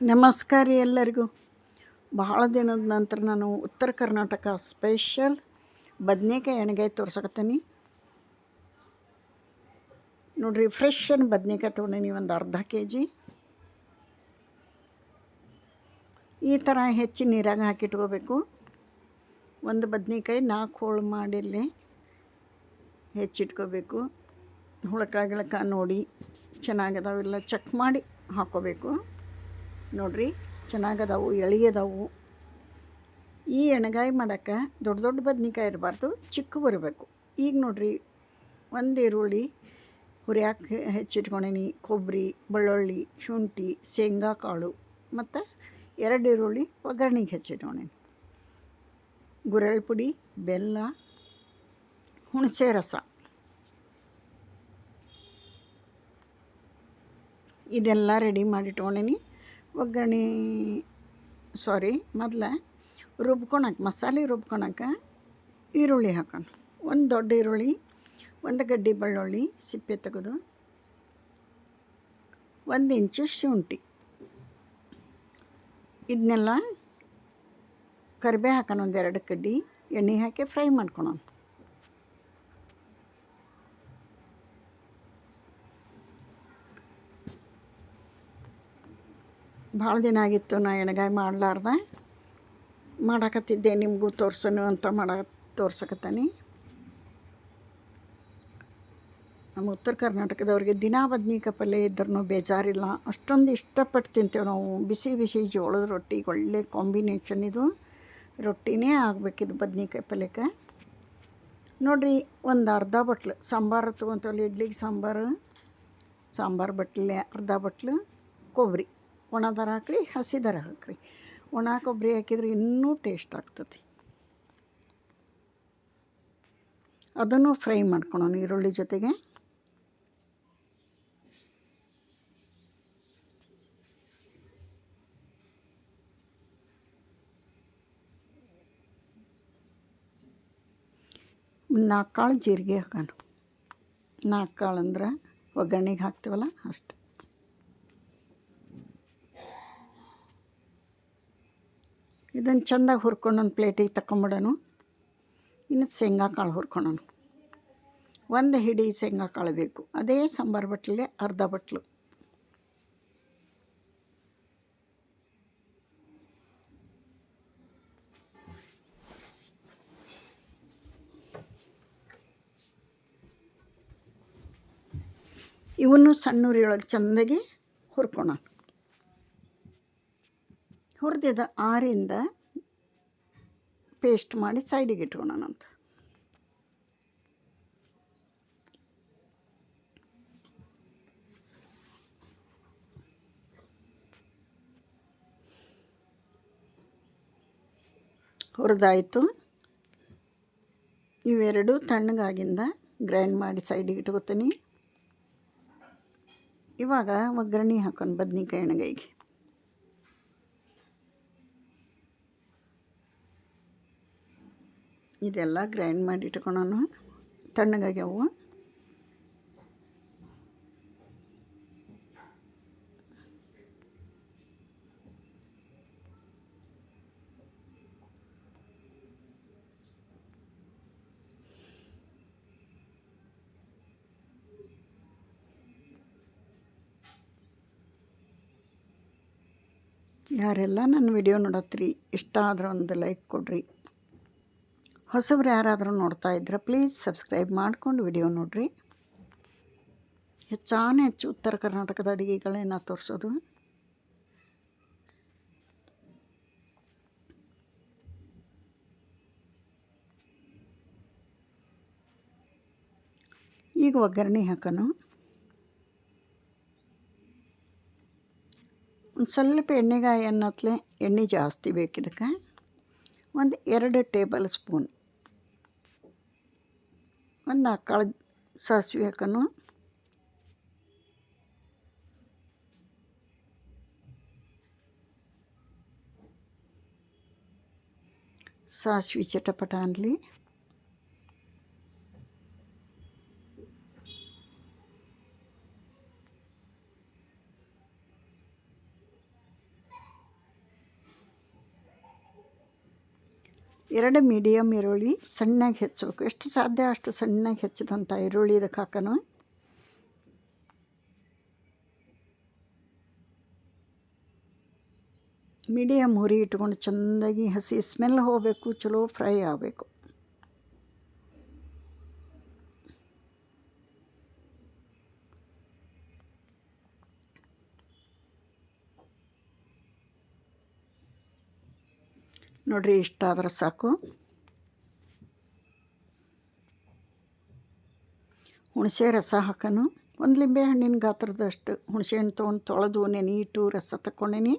ನಮಸ್ಕಾರ ರೀ ಎಲ್ಲರಿಗೂ. ಬಹಳ ದಿನದ ನಂತರ ನಾನು ಉತ್ತರ ಕರ್ನಾಟಕ ಸ್ಪೆಷಲ್ ಬದ್ನೆಕಾಯಿ ಎಣ್ಗಾಯಿ ತೋರ್ಸಕತ್ತೀನಿ. ನೋಡಿರಿ ಫ್ರೆಶ್ ಅನ್ನು ಬದ್ನೆಕಾಯಿ ತೊಗೊಂಡೀನಿ ಒಂದು ಅರ್ಧ ಕೆ ಜಿ ಈ ಥರ ಹೆಚ್ಚಿ ನೀರಾಗ ಹಾಕಿಟ್ಕೋಬೇಕು. ಒಂದು ಬದ್ನೆಕಾಯಿ ನಾಲ್ಕು ಹೋಳು ಮಾಡಿಲ್ಲಿ ಹೆಚ್ಚಿಟ್ಕೋಬೇಕು. ಹುಳಕ ಗಿಳಕ ನೋಡಿ ಚೆನ್ನಾಗದಾವೆಲ್ಲ ಚೆಕ್ ಮಾಡಿ ಹಾಕ್ಕೋಬೇಕು ನೋಡ್ರಿ, ಚೆನ್ನಾಗದಾವು ಅದಾವು ಈ ಎಣ್ಗಾಯಿ ಮಾಡೋಕ್ಕೆ ದೊಡ್ಡ ದೊಡ್ಡ ಬದ್ನಿಕಾಯಿ ಇರಬಾರ್ದು, ಚಿಕ್ಕ ಬರಬೇಕು. ಈಗ ನೋಡ್ರಿ, ಒಂದು ಈರುಳ್ಳಿ ಹುರಿಯಾಕೆ ಹೆಚ್ಚಿಟ್ಕೊಂಡೀನಿ ಕೊಬ್ಬರಿ ಬೆಳ್ಳುಳ್ಳಿ, ಶುಂಠಿ, ಶೇಂಗಾ ಕಾಳು, ಮತ್ತು ಎರಡು ಈರುಳ್ಳಿ ಒಗ್ಗರಣೆಗೆ ಹೆಚ್ಚಿಟ್ಕೊಂಡೀನಿ ಗುರೆಳ್ ಪುಡಿ, ಬೆಲ್ಲ, ಹುಣಸೆ ರಸ. ಇದೆಲ್ಲ ರೆಡಿ ಮಾಡಿಟ್ಕೊಂಡೀನಿ ಒಗ್ಗರಣೆ ಸಾರಿ ಮೊದಲೇ ರುಬ್ಕೊಳಕ್ಕೆ ಮಸಾಲೆ ರುಬ್ಕೊಳಕ್ಕೆ ಈರುಳ್ಳಿ ಹಾಕೋಣ. ಒಂದು ದೊಡ್ಡ ಈರುಳ್ಳಿ, ಒಂದು ಗಡ್ಡೆ ಬೆಳ್ಳುಳ್ಳಿ ಸಿಪ್ಪೆ ತೆಗೆದು, ಒಂದು ಇಂಚು ಶುಂಠಿ. ಇದನ್ನೆಲ್ಲ ಕರಿಬೇ ಹಾಕೋಣ ಒಂದೆರಡು ಕಡ್ಡಿ ಎಣ್ಣೆ ಹಾಕಿ ಫ್ರೈ ಮಾಡ್ಕೊಳೋಣ. ಭಾಳ ದಿನ ಆಗಿತ್ತು, ನಾ ಎಣ್ಗಾಯಿ ಮಾಡಲಾರ್ದೆ. ಮಾಡಾಕತ್ತಿದ್ದೆ, ನಿಮಗೂ ತೋರ್ಸೋಣ ಅಂತ ಮಾಡ ತೋರ್ಸಕತ್ತೀನಿ. ನಮ್ಮ ಉತ್ತರ ಕರ್ನಾಟಕದವ್ರಿಗೆ ದಿನ ಬದ್ನಿಕಾಯಿ ಪಲ್ಯ ಇದ್ರೂ ಬೇಜಾರಿಲ್ಲ. ಅಷ್ಟೊಂದು ಇಷ್ಟಪಟ್ಟು ತಿಂತೇವೆ ನಾವು. ಬಿಸಿ ಬಿಸಿ ಜೋಳದ ರೊಟ್ಟಿಗೆ ಒಳ್ಳೆ ಕಾಂಬಿನೇಷನ್ ಇದು. ರೊಟ್ಟಿನೇ ಆಗಬೇಕಿದು ಬದ್ನಿಕಾಯಿ ಪಲ್ಯಕ್ಕೆ. ನೋಡಿರಿ, ಒಂದು ಅರ್ಧ ಬಟ್ಲು. ಸಾಂಬಾರು ತೊಗೊತೇವಲ್ಲ, ಇಡ್ಲಿಗೆ ಸಾಂಬಾರು. ಸಾಂಬಾರು ಬಟ್ಲೆ ಅರ್ಧ ಬಟ್ಲು. ಕೊಬ್ಬರಿ ಒಣ ದರ ಹಾಕ್ರಿ, ಹಸಿ ದರ ಹಾಕ್ರಿ. ಒಣ ಕೊಬ್ಬರಿ ಹಾಕಿದ್ರೆ ಇನ್ನೂ ಟೇಸ್ಟ್ ಆಗ್ತತಿ ಅದನ್ನು ಫ್ರೈ ಮಾಡ್ಕೊಳೋಣ ಈರುಳ್ಳಿ ಜೊತೆಗೆ. ನಾಲ್ಕು ಕಾಳು ಜೀರಿಗೆ ಹಾಕೋಣ. ನಾಲ್ಕು ಕಾಳು ಅಂದ್ರೆ ಒಗ್ಗರಣೆಗೆ ಹಾಕ್ತೀವಲ್ಲ, ಅಷ್ಟು. ಇದನ್ನು ಚೆಂದಾಗಿ ಹುರ್ಕೊಂಡು ಒಂದು ಪ್ಲೇಟಿಗೆ ತಗೊಂಬಿಡೋಣ ಇನ್ನು ಶೇಂಗಾ ಕಾಳು ಹುರ್ಕೊಳೋಣ ಒಂದು ಹಿಡಿ ಶೇಂಗಾ ಕಾಳು ಬೇಕು. ಅದೇ ಸಾಂಬಾರು ಬಟ್ಲೆ ಅರ್ಧ ಬಟ್ಲು. ಇವನ್ನು ಸಣ್ಣ ಉರಿಯೊಳಗೆ ಚೆಂದಾಗಿ ಹುರ್ಕೊಳ ಹುರಿದಿದ ಆರಿಂದ ಪೇಸ್ಟ್ ಮಾಡಿ ಸೈಡಿಗೆ ಇಟ್ಕೊಳೋಣಂತ ಹುರಿದಾಯಿತು. ಇವೆರಡು ತಣ್ಣಗಾಗಿಂದ ಗ್ರೈಂಡ್ ಮಾಡಿ ಸೈಡಿಗೆ ಇಟ್ಕೋತೀನಿ. ಇವಾಗ ಒಗ್ಗರಣೆ ಹಾಕೊಂಡು ಬದ್ನಿಕಾಯಿ ಎಣ್ಗಾಯಿಗೆ. ಇದೆಲ್ಲ ಗ್ರೈಂಡ್ ಮಾಡಿ ಇಟ್ಕೊಳೋಣ. ತಣ್ಣಗಾಗ್ಯಾವು ಯಾರೆಲ್ಲ ನನ್ನ ವಿಡಿಯೋ ನೋಡತ್ರಿ ಇಷ್ಟ ಆದ್ರೆ ಒಂದು ಲೈಕ್ ಕೊಡ್ರಿ. ಹೊಸಬ್ರು ಯಾರಾದರೂ ನೋಡ್ತಾ ಇದ್ದರೆ ಪ್ಲೀಸ್ ಸಬ್ಸ್ಕ್ರೈಬ್ ಮಾಡಿಕೊಂಡು ವಿಡಿಯೋ ನೋಡಿರಿ. ಹೆಚ್ಚಾನೆ ಹೆಚ್ಚು ಉತ್ತರ ಕರ್ನಾಟಕದ ಅಡುಗೆಗಳನ್ನ ತೋರಿಸೋದು. ಈಗ ಒಗ್ಗರಣೆ ಹಾಕೋಣ. ಒಂದು ಸ್ವಲ್ಪ ಎಣ್ಣೆಗಾಯಿ ಅನ್ನತ್ಲೆ ಎಣ್ಣೆ ಜಾಸ್ತಿ ಬೇಕಿದಕ್ಕೆ. ಒಂದು ಎರಡು ಟೇಬಲ್ ಸ್ಪೂನ್ ಒಂದು ನಾಲ್ಕು ಕಾಳು ಸಾಸಿವೆ ಹಾಕೋಣ ಸಾಸಿವೆ ಚಟಪಟ ಅನ್ನಲಿ ಎರಡು ಮೀಡಿಯಮ್ ಈರುಳ್ಳಿ ಸಣ್ಣಗೆ ಹೆಚ್ಚಬೇಕು. ಎಷ್ಟು ಸಾಧ್ಯ ಅಷ್ಟು ಸಣ್ಣಗೆ ಹೆಚ್ಚಿದಂಥ ಈರುಳ್ಳಿ ಇದಕ್ಕೆ ಹಾಕೋಣ. ಮೀಡಿಯಮ್ ಹುರಿ ಇಟ್ಕೊಂಡು ಚೆಂದಾಗಿ ಹಸಿ ಸ್ಮೆಲ್ ಹೋಗಬೇಕು, ಚಲೋ ಫ್ರೈ ಆಗಬೇಕು. ನೋಡ್ರಿ, ಇಷ್ಟ ಆದ್ರೆ ಸಾಕು. ಹುಣಸೆ ರಸ ಹಾಕೋನು. ಒಂದು ಲಿಂಬೆ ಹಣ್ಣಿನ ಗಾತ್ರದಷ್ಟು ಹುಣಸೆ ಹಣ್ಣು ತೊಗೊಂಡು ತೊಳೆದು ನೆನೀಟು ರಸ ತಗೊಂಡೇನಿ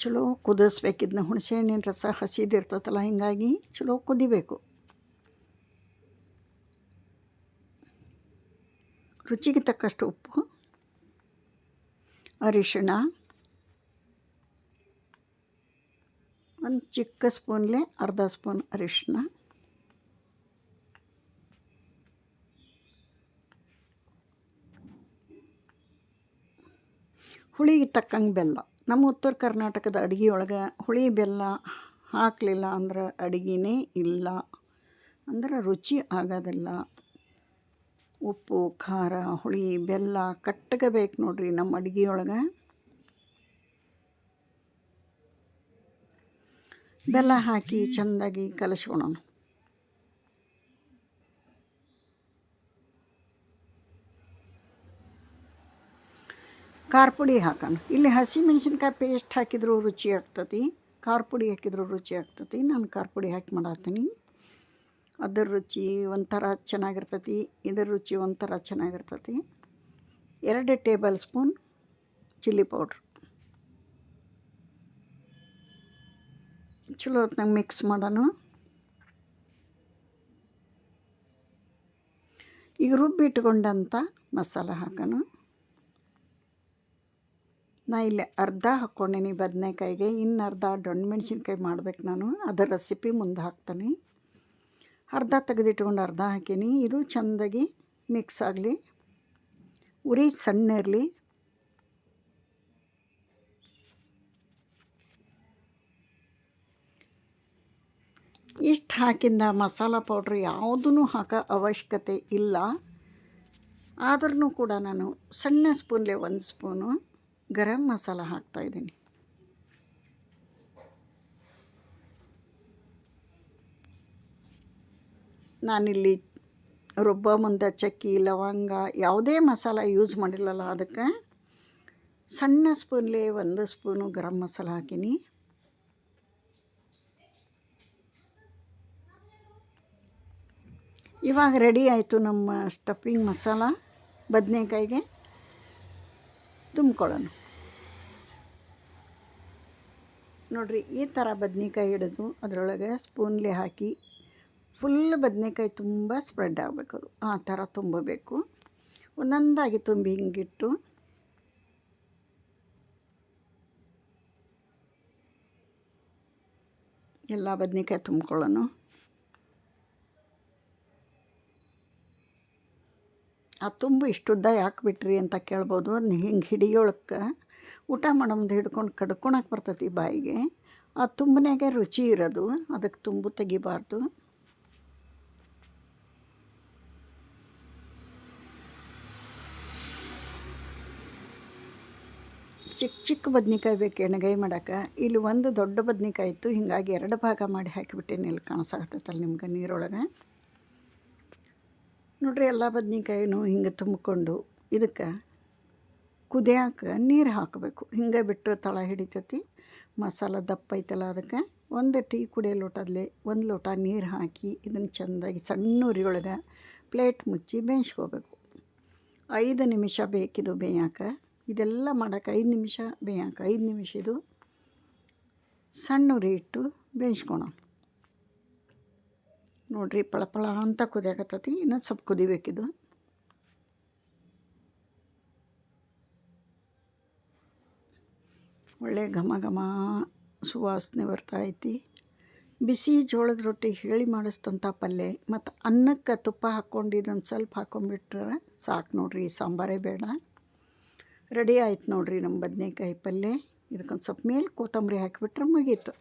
ಚಲೋ ಕುದಿಸ್ಬೇಕು ಇದನ್ನ ಹುಣಸೆ ಹಣ್ಣಿನ ರಸ ಹಸಿದಿರ್ತೈತಲ್ಲ ಹಿಂಗಾಗಿ ಚಲೋ ಕುದಿಬೇಕು. ರುಚಿಗೆ ತಕ್ಕಷ್ಟು ಉಪ್ಪು, ಅರಿಶಿಣ, ಒಂದು ಚಿಕ್ಕ ಸ್ಪೂನ್ಲೆ ಅರ್ಧ ಸ್ಪೂನ್ ಅರಿಶಿಣ, ಹುಳಿಗೆ ತಕ್ಕಂಗೆ ಬೆಲ್ಲ. ನಮ್ಮ ಉತ್ತರ ಕರ್ನಾಟಕದ ಅಡುಗೆಯೊಳಗೆ ಹುಳಿ ಬೆಲ್ಲ ಹಾಕಲಿಲ್ಲ ಅಂದ್ರೆ ಅಡುಗೆನೇ ಇಲ್ಲ. ಅಂದ್ರೆ ರುಚಿ ಆಗೋದಿಲ್ಲ. ಉಪ್ಪು, ಖಾರ, ಹುಳಿ, ಬೆಲ್ಲ ಕಟ್ಟಗಬೇಕು ನೋಡ್ರಿ ನಮ್ಮ ಅಡುಗೆಯೊಳಗೆ. ಬೆಲ್ಲ ಹಾಕಿ ಚೆಂದಾಗಿ ಕಲಸ್ಕೊಳೋಣ. ಖಾರ ಪುಡಿ ಹಾಕೋಣ. ಇಲ್ಲಿ ಹಸಿ ಮೆಣಸಿನ್ಕಾಯಿ ಪೇಸ್ಟ್ ಹಾಕಿದ್ರು ರುಚಿ ಆಗ್ತತಿ. ಖಾರ ಪುಡಿ ಹಾಕಿದ್ರು ರುಚಿ ಆಗ್ತತಿ. ನಾನು ಖಾರ ಪುಡಿ ಹಾಕಿ ಮಾಡತ್ತೀನಿ ಅದರ ರುಚಿ ಒಂಥರ ಚೆನ್ನಾಗಿರ್ತತಿ. ಇದರ ರುಚಿ ಒಂಥರ ಚೆನ್ನಾಗಿರ್ತತಿ. ಎರಡು ಟೇಬಲ್ ಸ್ಪೂನ್ ಚಿಲ್ಲಿ ಪೌಡ್ರ್. ಚಲೋ ಹೊತ್ನಾಗ ಮಿಕ್ಸ್ ಮಾಡೋಣ. ಈಗ ರುಬ್ಬಿಟ್ಕೊಂಡಂಥ ಮಸಾಲ ಹಾಕೋಣ. ನಾ ಇಲ್ಲಿ ಅರ್ಧ ಹಾಕ್ಕೊಂಡೀನಿ ಬದನೆಕಾಯಿಗೆ ಇನ್ನು ಅರ್ಧ ದೊಣ್ಣೆ ಮೆಣಸಿನ್ಕಾಯಿ ಮಾಡ್ಬೇಕು ನಾನು. ಅದರ ರೆಸಿಪಿ ಮುಂದೆ ಹಾಕ್ತೀನಿ. ಅರ್ಧ ತೆಗೆದಿಟ್ಕೊಂಡು ಅರ್ಧ ಹಾಕೀನಿ. ಇದು ಚೆಂದಾಗಿ ಮಿಕ್ಸ್ ಆಗಲಿ. ಉರಿ ಸಣ್ಣ ಇರಲಿ. ಇಷ್ಟು ಹಾಕಿಂದ ಮಸಾಲ ಪೌಡ್ರ್ ಯಾವುದೂ ಹಾಕೋ ಅವಶ್ಯಕತೆ ಇಲ್ಲ. ಆದ್ರೂ ಕೂಡ ನಾನು ಸಣ್ಣ ಸ್ಪೂನ್ಲೆ ಒಂದು ಸ್ಪೂನು ಗರಂ ಮಸಾಲ ಹಾಕ್ತಾಯಿದ್ದೀನಿ ನಾನಿಲ್ಲಿ ರುಬ್ಬ ಮುಂದೆ ಚಕ್ಕಿ, ಲವಂಗ ಯಾವುದೇ ಮಸಾಲ ಯೂಸ್ ಮಾಡಿಲ್ಲಲ್ಲ ಅದಕ್ಕೆ ಸಣ್ಣ ಸ್ಪೂನ್ಲೇ ಒಂದು ಸ್ಪೂನು ಗರಂ ಮಸಾಲ ಹಾಕೀನಿ. ಇವಾಗ ರೆಡಿ ಆಯಿತು ನಮ್ಮ ಸ್ಟಫಿಂಗ್ ಮಸಾಲ. ಬದನೆಕಾಯಿಗೆ ತುಂಬ್ಕೊಳ್ಳೋಣ. ನೋಡಿರಿ, ಈ ಥರ ಬದ್ನೆಕಾಯಿ ಹಿಡಿದು ಅದರೊಳಗೆ ಸ್ಪೂನ್ಲಿ ಹಾಕಿ ಫುಲ್ ಬದನೆಕಾಯಿ ತುಂಬ ಸ್ಪ್ರೆಡ್ ಆಗಬೇಕು ಆ ಥರ ತುಂಬಬೇಕು. ಒಂದೊಂದಾಗಿ ತುಂಬಿ ಹಿಂಗಿಟ್ಟು. ಎಲ್ಲ ಬದನೆಕಾಯಿ ತುಂಬ್ಕೊಳ್ಳೋಣ. ಆ ತುಂಬು ಇಷ್ಟುದ್ದ ಯಾಕೆ ಬಿಟ್ರಿ ಅಂತ ಕೇಳ್ಬೋದು. ಹಿಂಗೆ ಹಿಡಿಯೋಳಕ್ಕೆ ಊಟ ಮಾಡೋದು ಹಿಡ್ಕೊಂಡು ಕಡ್ಕೊಳಕ್ಕೆ ಬರ್ತೈತಿ ಬಾಯಿಗೆ. ಆ ತುಂಬನಾಗೆ ರುಚಿ ಇರೋದು. ಅದಕ್ಕೆ ತುಂಬು ತೆಗಿಬಾರ್ದು. ಚಿಕ್ಕ ಚಿಕ್ಕ ಬದ್ನಿಕಾಯಿ ಬೇಕು ಎಣ್ಣೆಗಾಯಿ ಮಾಡೋಕೆ. ಇಲ್ಲಿ ಒಂದು ದೊಡ್ಡ ಬದ್ನಿಕಾಯಿ ಇತ್ತು. ಹೀಗಾಗಿ ಎರಡು ಭಾಗ ಮಾಡಿ ಹಾಕಿಬಿಟ್ಟೇನಿ. ಇಲ್ಲಿ ಕಾಣಿಸಾಗ್ತೈತಲ್ಲ ನಿಮ್ಗೆ ನೀರೊಳಗೆ. ನೋಡ್ರಿ, ಎಲ್ಲ ಬದ್ನಿಕಾಯಿನೂ ಹಿಂಗೆ ತುಂಬಿಕೊಂಡು ಇದಕ್ಕೆ ಕುದಿಯಾಕ ನೀರು ಹಾಕಬೇಕು. ಹಿಂಗೆ ಬಿಟ್ಟರೆ ತಳ ಹಿಡಿತೈತಿ. ಮಸಾಲ ದಪ್ಪ ಐತಲ್ಲ ಅದಕ್ಕೆ ಒಂದು ಟೀ ಕುಡಿಯೋ ಲೋಟದಲ್ಲಿ ಒಂದು ಲೋಟ ನೀರು ಹಾಕಿ ಇದನ್ನು ಚೆಂದಾಗಿ ಸಣ್ಣ ಉರಿಯೊಳಗೆ ಪ್ಲೇಟ್ ಮುಚ್ಚಿ ಬೇಯಿಸ್ಕೋಬೇಕು. ಐದು ನಿಮಿಷ ಬೇಕಿದು ಬೇಯಾಕ. ಇದೆಲ್ಲ ಮಾಡೋಕೆ ಐದು ನಿಮಿಷ ಬೇಯಾಕ. ಐದು ನಿಮಿಷ ಇದು ಸಣ್ಣ ಉರಿ ಇಟ್ಟು ಬೇಯಿಸ್ಕೋಣ ನೋಡಿರಿ ಪಳಪಳ ಅಂತ ಕುದಿಯಾಕತ್ತತಿ. ಇನ್ನೊಂದು ಸ್ವಲ್ಪ ಕುದಿಬೇಕಿದು. ಒಳ್ಳೆ ಘಮ ಘಮ ಸುವಾಸನೆ ಬರ್ತಾ ಐತಿ. ಬಿಸಿ ಜೋಳದ ರೊಟ್ಟಿ ಹೇಳಿ ಮಾಡಿಸ್ತಂಥ ಪಲ್ಯ ಮತ್ತು ಅನ್ನಕ್ಕೆ ತುಪ್ಪ ಹಾಕ್ಕೊಂಡು ಇದೊಂದು ಸ್ವಲ್ಪ ಹಾಕ್ಕೊಂಬಿಟ್ರೆ ಸಾಕು ನೋಡಿರಿ, ಸಾಂಬಾರೇ ಬೇಡ. ರೆಡಿ ಆಯ್ತು ನೋಡಿರಿ ನಮ್ಮ ಬದನೇಕಾಯಿ ಪಲ್ಯ ಇದಕ್ಕೊಂದು ಸ್ವಲ್ಪ ಮೇಲೆ ಕೊತ್ತಂಬರಿ ಹಾಕಿಬಿಟ್ರೆ ಮುಗೀತು.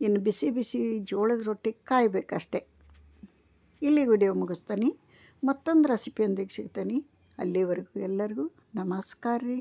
ಇನ್ನು ಬಿಸಿ ಬಿಸಿ ಜೋಳದ ರೊಟ್ಟಿ ಕಾಯಬೇಕಷ್ಟೇ. ಇಲ್ಲಿ ವಿಡಿಯೋ ಮುಗಿಸ್ತಾನೆ. ಮತ್ತೊಂದು ರೆಸಿಪಿಯೊಂದಿಗೆ ಸಿಗ್ತಾನೆ. ಅಲ್ಲಿವರೆಗೂ ಎಲ್ಲರಿಗೂ ನಮಸ್ಕಾರ ರೀ.